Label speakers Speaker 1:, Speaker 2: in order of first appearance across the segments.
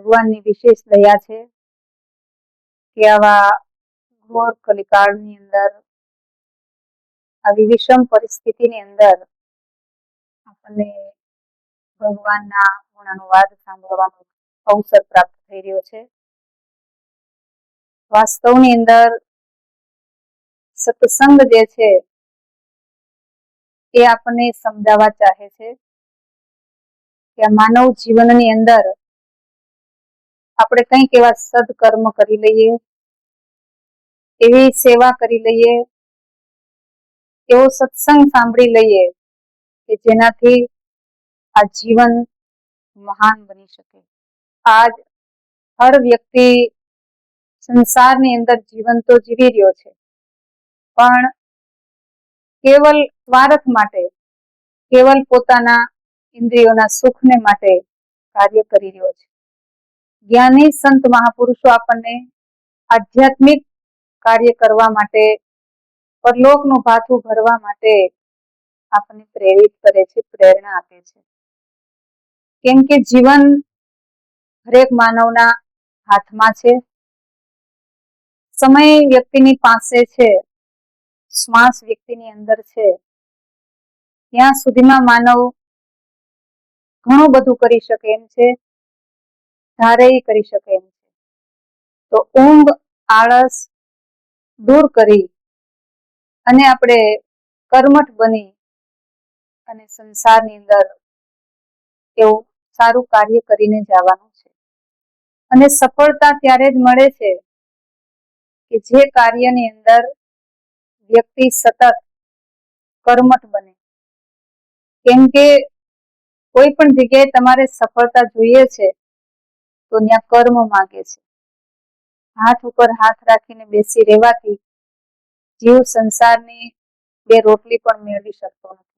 Speaker 1: ભગવાનની વિશેષ દયા છે કે આવા ઘોર કલિકાળની અંદર, આવી વિષમ પરિસ્થિતિની અંદર આપણને ભગવાનના ગુણાનુવાદ સાંભળવાનો અવસર પ્રાપ્ત થઈ રહ્યો છે. વાસ્તવની અંદર સત્સંગ જે છે એ આપણને સમજાવવા ચાહે છે કે માનવ જીવનની અંદર આપણે કંઈક એવા સદકર્મ કરી લઈએ, એવી સેવા કરી લઈએ, એવો સત્સંગ સાંભળી લઈએ કે જેનાથી આ જીવન મહાન બની શકે. આજ હર વ્યક્તિ સંસારની અંદર જીવન તો જીવી રહ્યો છે, પણ કેવલ સ્વાર્થ માટે, કેવલ પોતાના ઇન્દ્રિયોના સુખને માટે કાર્ય કરી રહ્યો છે. જ્ઞાની સંત મહાપુરુષો આપણને આધ્યાત્મિક કાર્ય કરવા માટે, પરલોકનું ભાથું ભરવા માટે આપણને પ્રેરિત કરે છે, પ્રેરણા આપે છે. કેમ કે જીવન હરેક માનવના હાથમાં છે. સમય વ્યક્તિની પાસે છે, શ્વાસ વ્યક્તિની અંદર છે. ત્યાં સુધીમાં માનવ ઘણું બધું કરી શકે એમ છે. ધારે કરી શકે એમ છે. તો ઊંઘ, આળસ દૂર કરી અને આપણે કર્મઠ બની અને સંસારની અંદર એવું સારું કાર્ય કરીને જવાનું છે. અને સફળતા ત્યારે જ મળે છે કે જે કાર્યની અંદર વ્યક્તિ સતત કર્મઠ બને. કેમ કે કોઈ પણ જગ્યાએ તમારે સફળતા જોઈએ છે તો ત્યાં કર્મ માંગે છે. હાથ ઉપર હાથ રાખીને બેસી રહેવાથી જીવ સંસારની બે રોટલી પણ મેળવી શકતો નથી.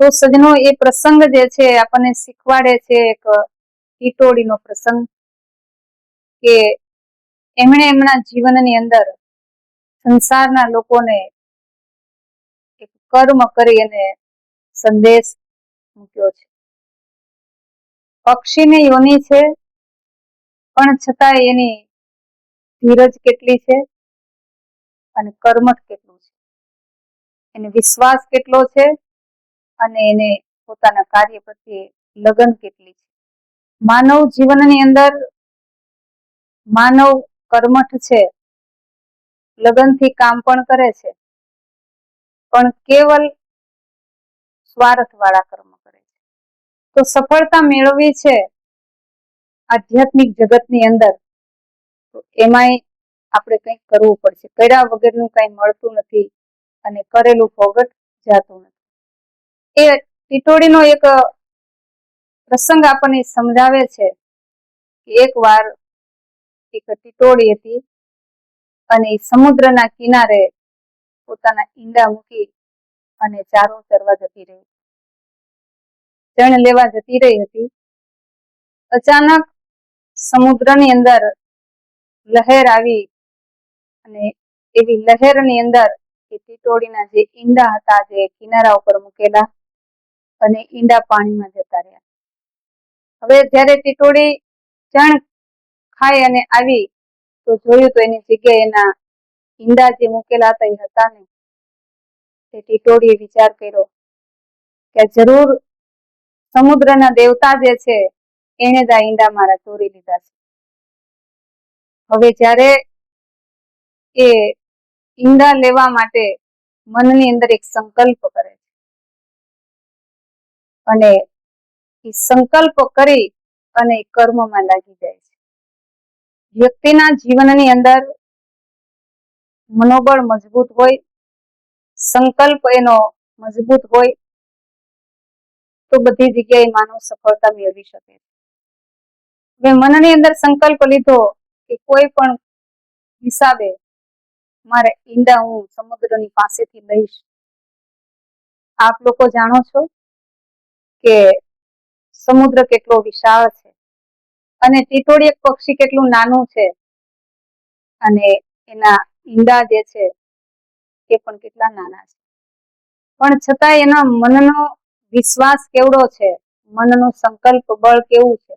Speaker 1: તો સજનો એ પ્રસંગ જે છે, આપણને શીખવાડે છે એક ટીટોડીનો પ્રસંગ કે એમણે એમના જીવનની અંદર સંસારના લોકોને એક કર્મ કરી અને સંદેશ મૂક્યો છે. પક્ષીની યોની છે પણ છતાં એની ધીરજ કેટલી છે? અને કર્મઠ કેટલું છે? એને વિશ્વાસ કેટલો છે? અને એને પોતાના કાર્ય પ્રત્યે લગન કેટલી છે? માનવ જીવનની અંદર માનવ કર્મઠ છે. લગનથી કામ પણ કરે છે. પણ કેવલ સ્વાર્થ વાળા કર્મ કરે છે. તો સફળતા મેળવવી છે આધ્યાત્મિક જગતની અંદર એમાંય આપણે કંઈક કરવું પડશે. કર્યા વગરનું કંઈ મળતું નથી અને કરેલું ફોગટ જાતું નથી. એ ટીટોડીનો એક પ્રસંગ આપણને સમજાવે છે કે એક વાર એક ટીટોડી હતી અને સમુદ્રના કિનારે પોતાના ઈંડા મૂકી અને ચારો ચરવા જતી રહી. ચણ લેવા જતી રહી હતી. અચાનક સમુદ્રની અંદર લહેર આવી અને એવી લહેરની અંદર એ ટીટોળીના જે ઈંડા હતા જે કિનારા ઉપર મૂકેલા અને ઈંડા પાણીમાં જતા રહ્યા. હવે જ્યારે ટીટોળી ચણ ખાઈ અને આવી તો જોયું તો એની જગ્યાએ એના ઈંડા જે મૂકેલા હતા એ હતા ને તે ટીટોળીએ વિચાર કર્યો કે જરૂર સમુદ્રના દેવતા જે છે એને જ મારા ચોરી લીધા છે. હવે જ્યારે એ ઈંડા લેવા માટે મનની અંદર એક સંકલ્પ કરે છે. અને એ સંકલ્પ કરી અને કર્મમાં લાગી જાય છે. વ્યક્તિના જીવનની અંદર મનોબળ મજબૂત હોય, સંકલ્પ એનો મજબૂત હોય, તો બધી જગ્યાએ માનવ સફળતા મેળવી શકે મેં મનની અંદર સંકલ્પ લીધો કે કોઈ પણ હિસાબે મારે ઈંડા હું સમુદ્રની પાસેથી લઈશ. આપ લોકો જાણો છો કે સમુદ્ર કેટલો વિશાળ છે અને એક પક્ષી કેટલું નાનું છે અને એના ઈંડા જે છે એ પણ કેટલા નાના છે. પણ છતાં એના મનનો વિશ્વાસ કેવડો છે? મનનો સંકલ્પ બળ કેવું છે?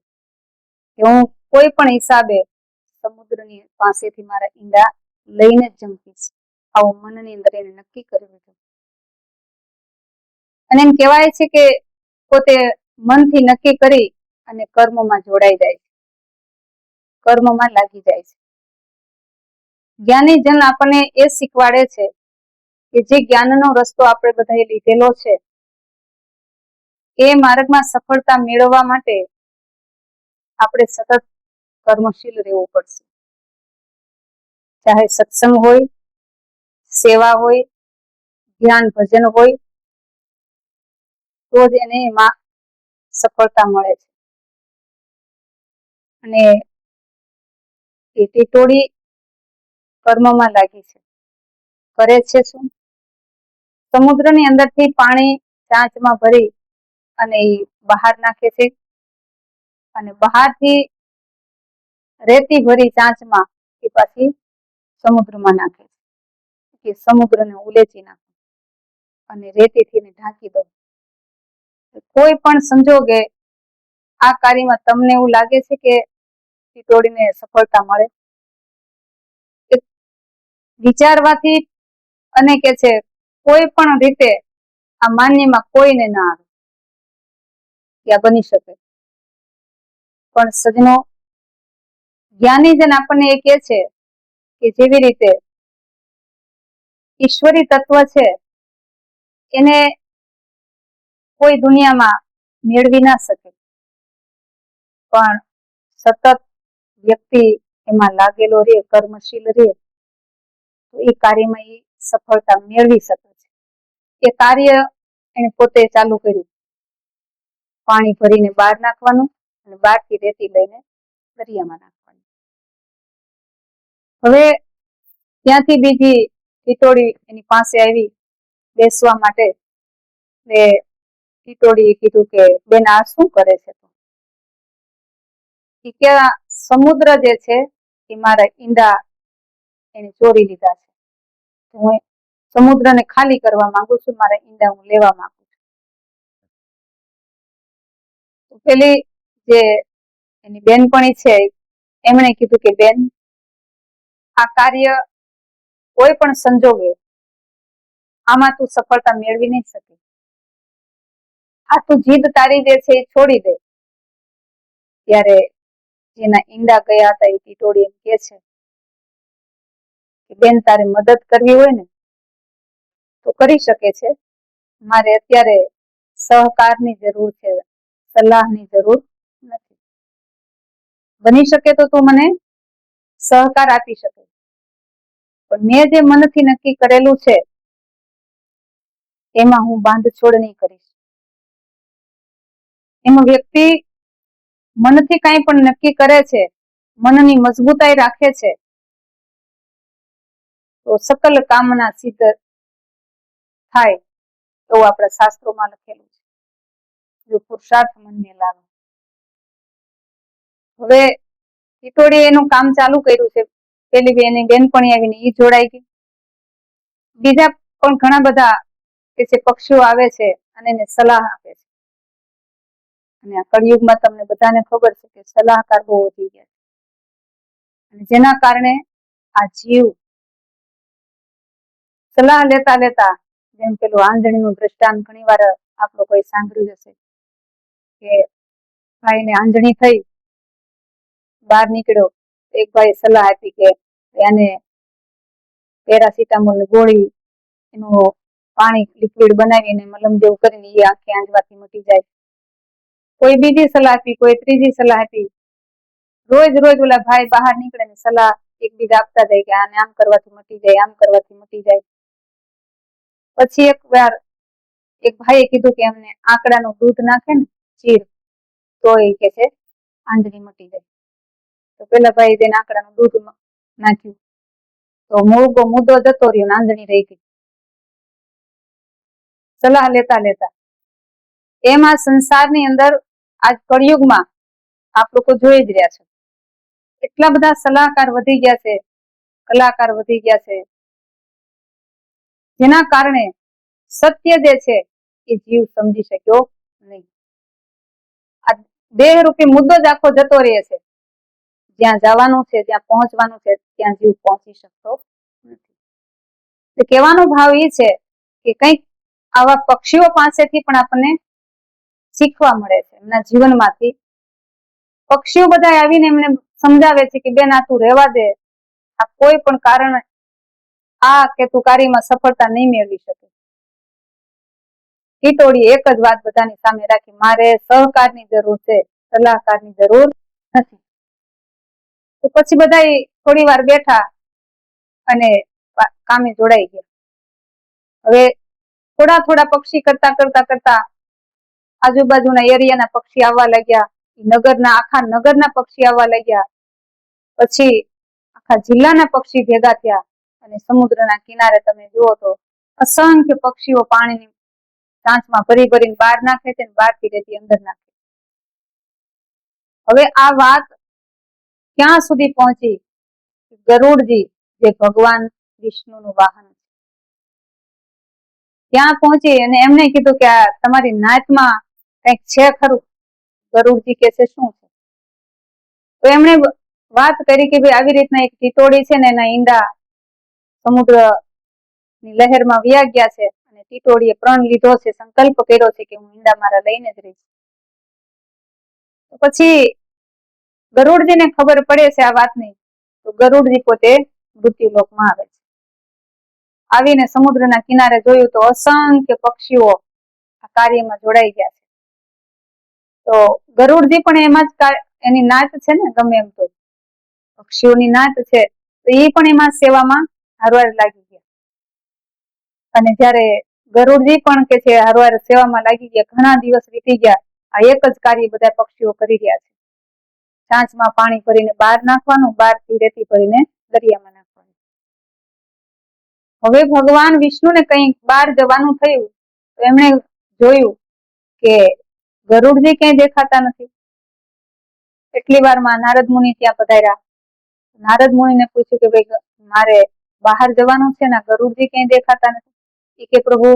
Speaker 1: કે હું કોઈ પણ હિસાબે સમુદ્રની પાસેથી મારા ઈંડા લઈને જ આવું મનની અંદર એને નક્કી કરી લીધું. અને એમ કહેવાય છે કે પોતે મનથી નક્કી કરી અને કર્મમાં જોડાઈ જાય છે. કર્મમાં લાગી જાય છે. જ્ઞાની જન આપણને એ શીખવાડે છે કે જે જ્ઞાનનો રસ્તો આપણે બધાએ લીધેલો છે, એ માર્ગમાં સફળતા મેળવવા માટે આપણે સતત કર્મશીલ રહેવું પડશે. ચાહે સત્સંગ હોય, સેવા હોય, ધ્યાન, ભજન હોય, તો જ એને એમાં સફળતા મળે છે. અને એ ટીટોળી કર્મમાં લાગી છે. કરે છે શું? સમુદ્રની અંદરથી પાણી ચાંચમાં ભરી અને બહાર નાખે છે. અને બહારથી રેતી ભરી ચાંચમાં એ પાછી સમુદ્રમાં નાખે છે. કે સમુદ્રને ઉલેચી નાખે અને રેતીથી એને ઢાંકી દો. કોઈ પણ સંજોગે આ કાર્યમાં તમને એવું લાગે છે કે તોડીને સફળતા મળે? વિચારવાથી અને કે છે કોઈ પણ રીતે આ માન્યમાં કોઈને ના આવે. ત્યાં બની શકે. પણ સજનો જ્ઞાનીજન આપણને એ કે છે કે જેવી રીતે ઈશ્વરી તત્વ છે, એને કોઈ દુનિયામાં મેળવી ના શકે. પણ સતત વ્યક્તિ એમાં લાગેલો રે કર્મશીલ રે તો એ કાર્યમાં એ સફળતા મેળવી શકે છે. એ કાર્ય એને પોતે ચાલુ કર્યું. પાણી ભરીને બહાર નાખવાનું અને બહારથી રેતી લઈને દરિયામાં નાખવાની. હવે ત્યાંથી બીજી ટીટોળી એની પાસે આવી બેસવા માટે ને ટીટોળીએ કીધું કે, બેન, આ શું કરે છે સમુદ્ર જે છે એ મારા ઈંડા એને ચોરી લીધા છે. હું સમુદ્રને ખાલી કરવા માંગુ છું, મારા ઈંડા હું લેવા માંગુ છું. પેલી જે એની બેનપણી છે, એમણે કીધું કે, બેન, આ કાર્ય કોઈ પણ સંજોગે આમાં તું સફળતા મેળવી નહીં શકે. આ તું જીદ તારી જે છે એ છોડી દે. ત્યારે જેના ઈંડા ગયા હતા એ ટીટોડી એમ કે છે કે, બેન, તારે મદદ કરવી હોય ને, તો કરી શકે છે. મારે અત્યારે સહકારની જરૂર છે, સલાહની જરૂર બની શકે તો તું મને સહકાર આપી શકે. પણ મેં જે મનથી નક્કી કરેલું છે, એમાં હું બાંધછોડ નહીં કરીશ. એમાં વ્યક્તિ મનથી કઈ પણ નક્કી કરે છે, મનની મજબૂતાઈ રાખે છે, તો સકલ કામના સિદ્ધ થાય, એવું આપણા શાસ્ત્રોમાં લખેલું છે. જો પુરુષાર્થ મનને લાગે. હવે ટીટોડી એનું કામ ચાલુ કર્યું છે. પેલી એની બેનપણી આવીને એ જોડાઈ ગઈ. બીજા પણ ઘણા બધા કે જે પક્ષીઓ આવે છે, અને એને સલાહ આપે છે. અને આ કળિયુગમાં તમને બધાને ખબર છે કે સલાહકાર બહુ વધી ગયા છે. અને જેના કારણે આ જીવ સલાહ લેતા લેતા, જેમ પેલું આંજણીનું દ્રષ્ટાંત ઘણી વાર આપણો કોઈ સાંભળ્યું હશે કે ભાઈને આંજણી થઈ બહાર નીકળ્યો. એક ભાઈ સલાહ આપી કે એને પેરાસિટામોલ ગોળી, એનું પાણી લિક્વિડ બનાવીને મલમ જેવું કરીને એ આંખે આંજવાથી મટી જાય. કોઈ બીજી સલાહ આપી, કોઈ ત્રીજી સલાહ આપી. રોજ રોજ ઓલા ભાઈ બહાર નીકળે ને સલાહ એકબીજા આપતા જાય કે આને આમ કરવાથી મટી જાય, આમ કરવાથી મટી જાય. પછી એક વાર એક ભાઈએ કીધું કે એમને આંકડાનું દૂધ નાખે ને ચીર, તો એ કે છે, આંજળી મટી જાય. તો પેલા ભાઈ તેને આંકડાનું દૂધ નાખ્યું. તો મૂળગો મુદ્દો જતો રહ્યો નાંદણી રહી ગઈ. સલાહ લેતા લેતા. એમાં સંસારની અંદર આજ કળિયુગમાં આપ લોકો જોઈ જ રહ્યા છો. એટલા બધા સલાહકાર વધી ગયા છે, કલાકાર વધી ગયા છે. જેના કારણે સત્ય જે છે એ જીવ સમજી શક્યો નહીં. આ દેહ મુદ્દો જ આખો જતો રહે છે. જ્યાં જવાનું છે, ત્યાં પહોંચવાનું છે, ત્યાં જીવ પહોંચી શકતો નથી. કહેવાનો ભાવ એ છે કે કંઈક આવા પક્ષીઓ પાસેથી પણ આપણને શીખવા મળે છે. એમના જીવનમાંથી પક્ષીઓ બધા આવીને એમને સમજાવે છે કે બેન આ તું રહેવા દે. આ કોઈ પણ કારણ આ કે તું કાર્યમાં સફળતા નહીં મેળવી શકે. ટીટોળી એક જ વાત બધાની સામે રાખી, મારે સહકારની જરૂર છે, સલાહકારની જરૂર નથી. તો પછી બધા થોડી વાર બેઠા અને કામે જોડાઈ ગયા. હવે થોડા થોડા પક્ષી કરતા કરતા કરતા આજુબાજુના એરિયાના પક્ષી આવવા લાગ્યા, નગરના, આખા નગરના પક્ષી આવવા લાગ્યા. પછી આખા જિલ્લાના પક્ષી ભેગા થયા અને સમુદ્રના કિનારે તમે જુઓ તો અસંખ્ય પક્ષીઓ પાણીની ચાંચમાં ભરી ભરીને બહાર નાખે છે અને બહારથી રેતી અંદર નાખે હવે આ વાત ક્યાં સુધી પહોંચી? ગરુડજી, જે ભગવાન વિષ્ણુનું વાહન છે. ત્યાં પહોંચી અને એમને કીધું કે તમારી નાતમાં કંઈક છે ખરું? ગરુડજી કે છે, શું છે? તો એમણે વાત કરી કે ભાઈ, આવી રીતના એક ટીટોળી છે ને એના ઈંડા સમુદ્રની લહેરમાં વ્યા ગયા છે અને ટીટોળીએ પ્રણ લીધો છે, સંકલ્પ કર્યો છે કે હું ઈંડા મારા લઈને જ રહીશ. પછી ગરુડજીને ખબર પડે છે આ વાતની, તો ગરુડજી પોતે મૃત્યુલોકમાં આવે છે. આવીને સમુદ્રના કિનારે જોયું તો અસંખ્ય પક્ષીઓ આ કાર્યમાં જોડાઈ ગયા છે. તો ગરુડજી પણ એમાં જ એની નાચ છે ને, ગમે એમ તો. પક્ષીઓની નાચ છે, તો એ પણ એમાં સેવામાં હરવાર લાગી ગયા. અને જ્યારે ગરુડજી પણ કે છે, હારવાર સેવામાં લાગી ગયા, ઘણા દિવસ વીતી ગયા, આ એક જ કાર્ય બધા પક્ષીઓ કરી રહ્યા છે. ચાંચમાં પાણી ભરીને બહાર નાખવાનું બહારથી રેતી ભરીને દરિયામાં નાખવાનું. હવે ભગવાન વિષ્ણુને કંઈક બહાર જવાનું થયું, તો એમણે જોયું કે ગરુડજી ક્યાંય દેખાતા નથી. એટલી વારમાં નારદ મુનિ ત્યાં પધાર્યા. નારદ મુનિને પૂછ્યું કે ભાઈ, મારે બહાર જવાનું છે ને, ગરુડજી ક્યાંય દેખાતા નથી? એ કે, પ્રભુ,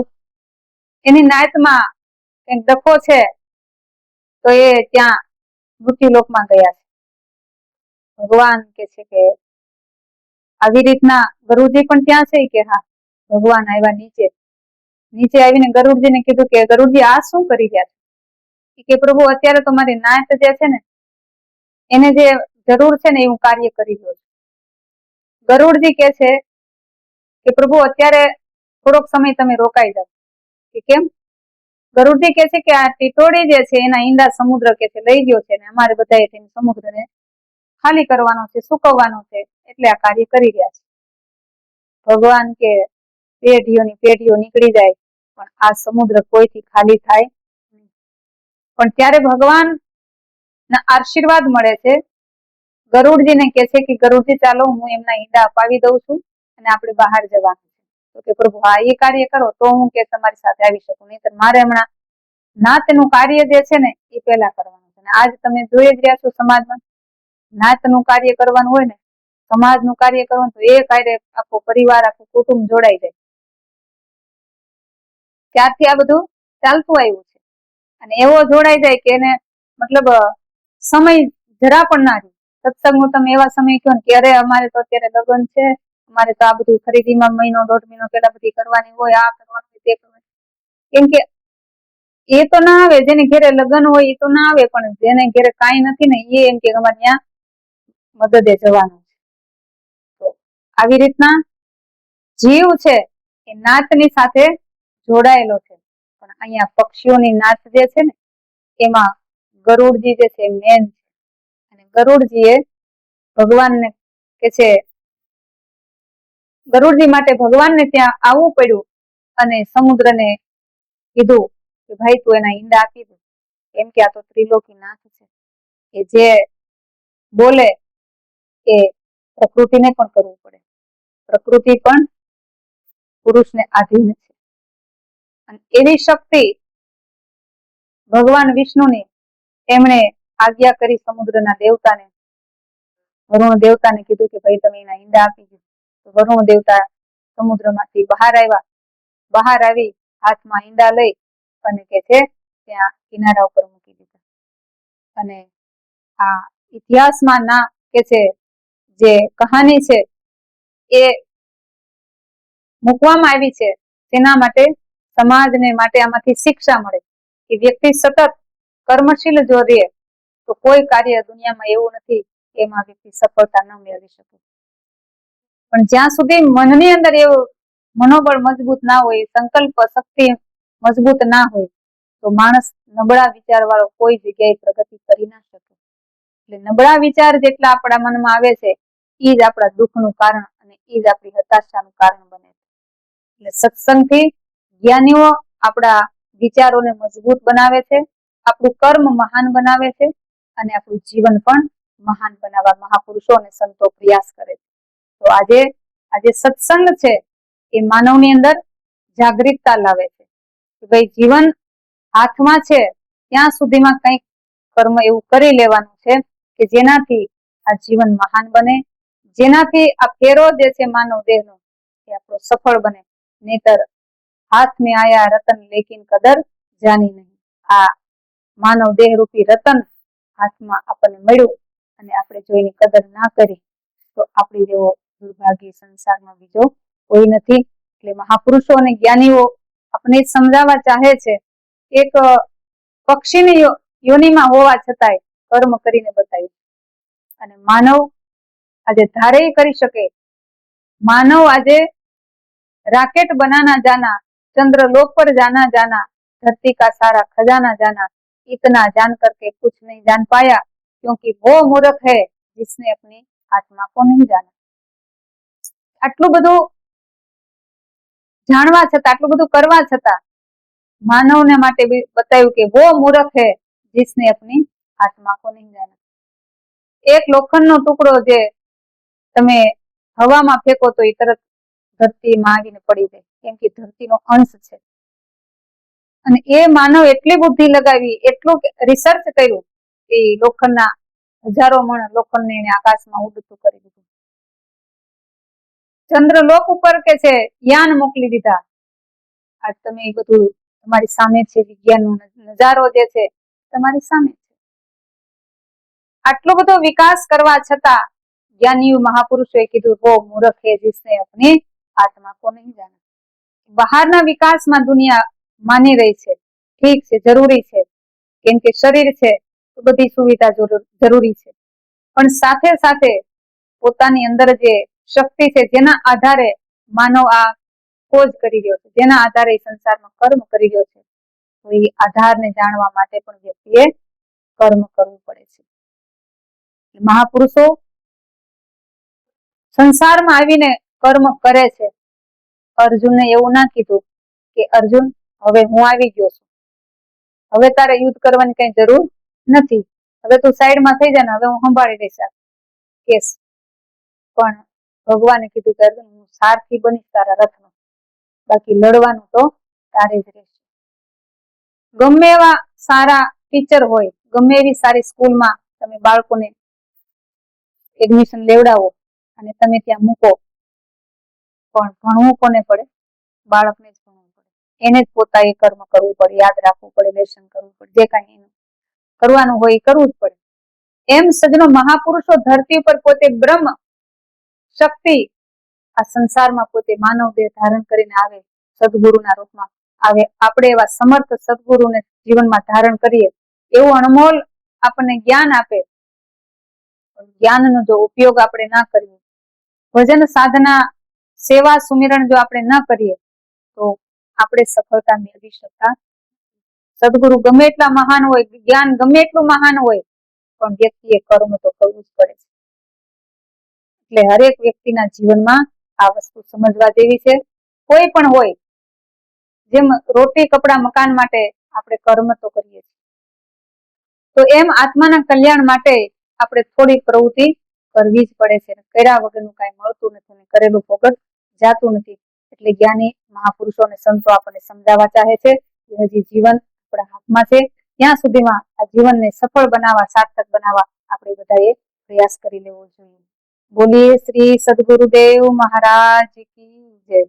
Speaker 1: એની નાયતમાં કંઈક ડખો છે, તો એ ત્યાં મૃત્યુલોકમાં ગયા છે. ભગવાન કે છે કે આવી રીતના ગરુડજી પણ ત્યાં છે કે હા, ભગવાન આવ્યા નીચે. નીચે આવીને ગરુડજીને કીધું કે ગરુડજી આ શું કરી રહ્યા છે? કે પ્રભુ અત્યારે તો મારી નાત જે છે ને, એને જે જરૂર છે ને એ હું કાર્ય કરી રહ્યો છું. ગરુડજી કે છે કે પ્રભુ અત્યારે થોડોક સમય તમે રોકાઈ જાઓ. કે કેમ? ગરુડજી કે છે કે આ ટીટોળી જે છે એના ઈંડા સમુદ્ર કે છે, લઈ ગયો છે ને અમારે બધાએ તેને સમુદ્રને ખાલી કરવાનો છે, સુકવવાનો છે, એટલે આ કાર્ય કરી રહ્યા છે. ભગવાન કે પેઢીઓની પેઢીઓ નીકળી જાય, પણ આ સમુદ્ર કોઈથી ખાલી થાય પણ ત્યારે ભગવાન ના આશીર્વાદ મળે છે. ગરુડજીને કે છે કે ગરુડજી ચાલો, હું એમના ઈંડા અપાવી દઉં છું અને આપણે બહાર જવાનું તો કે પ્રભુ, હા, એ કાર્ય કરો તો હું કે તમારી સાથે આવી શકું. નહીં મારે હમણાં નાતનું કાર્ય જે છે ને, એ પહેલા કરવાનું છે. આજ તમે જોઈ જ રહ્યા છો સમાજમાં, નાતનું કાર્ય કરવાનું હોય ને, સમાજનું કાર્ય કરવાનું તો એ કાર્ય આખો પરિવાર, આખું કુટુંબ જોડાઈ જાય. ત્યારથી આ બધું ચાલતું આવ્યું છે? અને એવો જોડાઈ જાય કે એને મતલબ સમય જરા પણ ના રહે. સત્સંગનું તમે એવા સમય કહો ને કે અરે, અમારે તો અત્યારે લગ્ન છે અમારે તો આ બધું ખરીદીમાં મહિનો, દોઢ મહિનો પેલા બધી કરવાની હોય, આ કરવાનું તે કરવાનું કેમ કે એ તો ના આવે, જેને ઘેરે લગ્ન હોય એ તો ના આવે, પણ જેને ઘરે કાંઈ નથી ને, એ એમ કે અમારે ત્યાં મદદે જવાનું છે. આવી રીતના જીવ છે એ નાતની સાથે જોડાયેલો છે. પણ અહીંયા પક્ષીઓની નાત જે છે ને, એમાં ગરુડજી જે છે મેન છે. અને ગરુડજીએ ભગવાનને કે છે ગરુડજી માટે ભગવાનને ત્યાં આવવું પડ્યું અને સમુદ્રને કીધું કે ભાઈ, તું એના ઈંડા આપી દે. કેમ કે આ તો ત્રિલોકી નાથ છે. કે જે બોલે એ પ્રકૃતિને પણ કરવું પડે. પ્રકૃતિ પણ પુરુષને આધીન છે. અને એવી શક્તિ ભગવાન વિષ્ણુની એમણે આજ્ઞા કરી સમુદ્રના દેવતાને. વરુણ દેવતાને કીધું કે ભાઈ, તમે એના ઈંડા આપી દો. વરુણ દેવતા સમુદ્રમાંથી બહાર આવ્યા. બહાર આવી હાથમાં ઈંડા લઈ અને કે છે, ત્યાં કિનારા ઉપર મૂકી દીધા. અને આ ઇતિહાસમાં ના કે છે, જે કહાની છે, એ મૂકવામાં આવી છે. તેના માટે સમાજને માટે આમાંથી શિક્ષા મળે. કે વ્યક્તિ સતત કર્મશીલ જો રહે, તો કોઈ કાર્ય દુનિયામાં એવું નથી એમાં વ્યક્તિ સફળતા ન મેળવી શકે. પણ જ્યાં સુધી મનની અંદર એવું મનોબળ મજબૂત ના હોય, સંકલ્પ શક્તિ મજબૂત ના હોય, તો માણસ નબળા વિચાર વાળો કોઈ જગ્યાએ પ્રગતિ કરી ના શકે. એટલે નબળા વિચાર જેટલા આપણા મનમાં આવે છે એ જ આપણા દુઃખનું કારણ અને એ જ આપણી હતાશાનું કારણ બને છે. એટલે સત્સંગથી જ્ઞાનીઓ આપણા વિચારોને મજબૂત બનાવે છે, આપણું કર્મ મહાન બનાવે છે અને આપણું જીવન પણ મહાન બનાવવા મહાપુરુષો અને સંતો પ્રયાસ કરે છે. તો આજે આજે સત્સંગ છે એ માનવની અંદર જાગૃતતા લાવે છે. કે ભાઈ જીવન હાથમાં છે, ત્યાં સુધીમાં કંઈક કર્મ એવું કરી લેવાનું છે કે જેનાથી આ જીવન મહાન બને, જેનાથી આ ફેરો જે છે માનવ દેહનો, એ આપણો સફળ બને. નહીતર હાથ મેં આયા રતન, લેકિન કદર જાની નહીં. આ માનવ દેહ રૂપી રતન હાથમાં આપણને મળ્યું અને આપણે જો એની કદર ના કરી, તો આપણી જેવો દુર્ભાગ્ય સંસારમાં બીજો કોઈ નથી એટલે મહાપુરુષો અને જ્ઞાનીઓ આપણે સમજાવવા ચાહે છે એક પક્ષીની યોનિમાં હોવા છતાંય કર્મ કરીને બતાવ્યું અને માનવ આજે ધારે કરી શકે માનવ આજે राकेट बनाना जाना चंद्रलोक पर जाना जाना धरती का सारा खजाना जाना इतना जान करके कुछ नहीं जान पाया क्योंकि वो मूर्ख है जिसने अपनी आत्मा को नहीं जाना આટલું બધું જાણવા છતાં, આટલું બધું કરવા છતાં માનવને માટે બતાવ્યું કે વો મૂર્ખ હે જીસને અપની આત્મા કો નહીં જાના એક લોખંડનો ટુકડો જે તમે હવામાં ફેંકો તો એ તરત ધરતી માંગીને પડી જાય, કેમ કે ધરતીનો અંશ છે. અને એ માનવ એટલી બુદ્ધિ લગાવી, એટલું રિસર્ચ કર્યું કે લોખંડના હજારો મણ લોખંડને આકાશમાં ઉડતું કરી દીધું. ચંદ્રલોક ઉપર કે છે, યાન મોકલી દીધા. આજ તમે એ બધું તમારી સામે છે, વિજ્ઞાનનો નજારો જે છે, તમારી સામે છે. આટલો બધો વિકાસ કરવા છતાં જ્ઞાનીઓ મહાપુરુષોએ કીધું વો મૂર્ખ હે જીસને અપની આત્મા કો નહીં જાણે? બહારના વિકાસમાં દુનિયા માની રહી છે. ઠીક છે, જરૂરી છે. કેમ કે શરીર છે, તો બધી સુવિધા જરૂરી છે. પણ સાથે સાથે પોતાની અંદર જે શક્તિ છે જેના આધારે માનવ આ ખોજ કરી રહ્યો છે, જેના આધારે સંસારમાં કર્મ કરી રહ્યો છે. તો એ આધારને જાણવા માટે પણ વ્યક્તિએ કર્મ કરવું પડે છે. મહાપુરુષો સંસારમાં આવીને કર્મ કરે છે. અર્જુનને એવું ના કીધું કે, અર્જુન, હવે હું આવી ગયો છું. હવે તારે યુદ્ધ કરવાની કઈ જરૂર નથી. હવે તું સાઈડમાં થઈ જાય ને, હવે હું સંભાળી લઈશ કેસ. પણ ભગવાને કીધું કે અર્જુન, હું સારથી બનીશ તારા રથનો બાકી લડવાનું તો તારે જ રહેશે. ગમે એવા સારા ટીચર હોય, ગમે એવી સારી સ્કૂલમાં તમે બાળકોને એડમિશન લેવડાવો અને તમે ત્યાં મૂકો, પણ ભણવું કોને પડે? બાળકને જ ભણવું પડે. એને જ પોતાએ કર્મ કરવું પડે, યાદ રાખવું પડે લેસન કરવું પડે, જે કાંઈ એનું કરવાનું હોય એ કરવું જ પડે. એમ સજનો મહાપુરુષો ધરતી પર પોતે બ્રહ્મ શક્તિ આ સંસારમાં પોતે માનવ દેહ ધારણ કરીને આવે, સદગુરુના રૂપમાં આવે. આપણે એવા સમર્થ સદગુરુને જીવનમાં ધારણ કરીએ, એવું અણમોલ આપણને જ્ઞાન આપે. જ્ઞાનનો જો ઉપયોગ આપણે ના કરીએ, ભજન સાધના, સેવા સુમિરણ જો આપણે ન કરીએ, તો આપણે સફળતા મેળવી શકતા સદગુરુ ગમે એટલા મહાન હોય, જ્ઞાન ગમે એટલું મહાન હોય, પણ વ્યક્તિએ કર્મ તો કરવું જ પડે છે. એટલે હરેક વ્યક્તિના જીવનમાં આ વસ્તુ સમજવા જેવી છે. કોઈ પણ હોય, જેમ રોટી કપડા મકાન માટે આપણે કર્મ તો કરીએ છીએ. તો એમ આત્માના કલ્યાણ માટે આપણે થોડી પ્રવૃત્તિ કરવી જ પડે છે. કર્યા વગરનું કઈ મળતું નથી કરેલું ફોકટ જાતું નથી. એટલે જ્ઞાની મહાપુરુષો અને સંતો આપણને સમજાવવા ચાહે છે હજી જીવન આપણા હાથમાં છે. ત્યાં સુધીમાં આ જીવનને સફળ બનાવવા, સાર્થક બનાવવા આપણે બધાએ પ્રયાસ કરી લેવો જોઈએ. બોલીએ શ્રી સદગુરુદેવ મહારાજ કી જય.